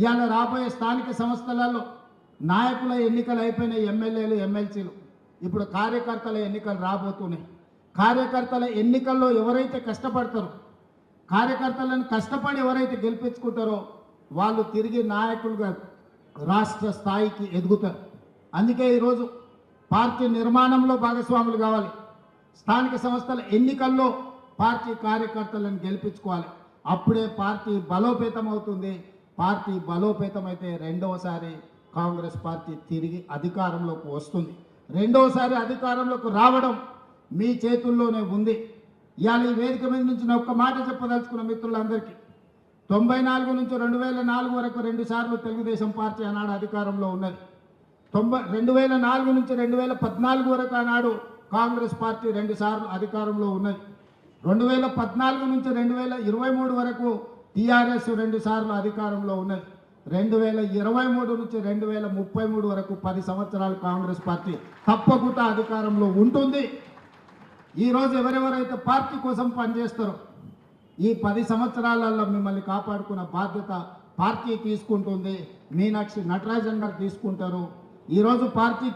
ఇవాళ రాబోయే స్థానిక సంస్థలలో నాయకుల ఎన్నికలు అయిపోయినాయి ఎమ్మెల్యేలు ఎమ్మెల్సీలు. ఇప్పుడు కార్యకర్తల ఎన్నికలు రాబోతున్నాయి. కార్యకర్తల ఎన్నికల్లో ఎవరైతే కష్టపడతారో కార్యకర్తలను కష్టపడి ఎవరైతే గెలిపించుకుంటారో వాళ్ళు తిరిగి నాయకులుగా రాష్ట్ర స్థాయికి ఎదుగుతారు. అందుకే ఈరోజు పార్టీ నిర్మాణంలో భాగస్వాములు కావాలి. స్థానిక సంస్థల ఎన్నికల్లో పార్టీ కార్యకర్తలను గెలిపించుకోవాలి. అప్పుడే పార్టీ బలోపేతం అవుతుంది పార్టీ బలోపేతం అయితే రెండవసారి కాంగ్రెస్ పార్టీ తిరిగి అధికారంలోకి వస్తుంది. రెండవసారి అధికారంలోకి రావడం మీ చేతుల్లోనే ఉంది. ఇవాళ ఈ వేదిక మీద నుంచి నేను ఒక్క మాట చెప్పదలుచుకున్న మిత్రులందరికీ తొంభై నాలుగు నుంచి రెండు వేల నాలుగు వరకు రెండు సార్లు తెలుగుదేశం పార్టీ ఆనాడు అధికారంలో ఉన్నది. తొంభై రెండు వేల నాలుగు నుంచి రెండు వేల పద్నాలుగు వరకు ఆనాడు కాంగ్రెస్ పార్టీ రెండు సార్లు అధికారంలో ఉన్నది. రెండు వేల పద్నాలుగు నుంచి రెండు వేల ఇరవై మూడు వరకు టీఆర్ఎస్ రెండు సార్లు అధికారంలో ఉన్నది. రెండు వేల ఇరవై మూడు నుంచి రెండు వేల ముప్పై మూడు వరకు పది సంవత్సరాలు కాంగ్రెస్ పార్టీ తప్పకుండా అధికారంలో ఉంటుంది. ఈరోజు ఎవరెవరైతే పార్టీ కోసం పనిచేస్తారో ఈ పది సంవత్సరాలలో మిమ్మల్ని కాపాడుకున్న బాధ్యత పార్టీ తీసుకుంటుంది. మీనాక్షి నటరాజన్ గారు తీసుకుంటారు. ఈరోజు పార్టీ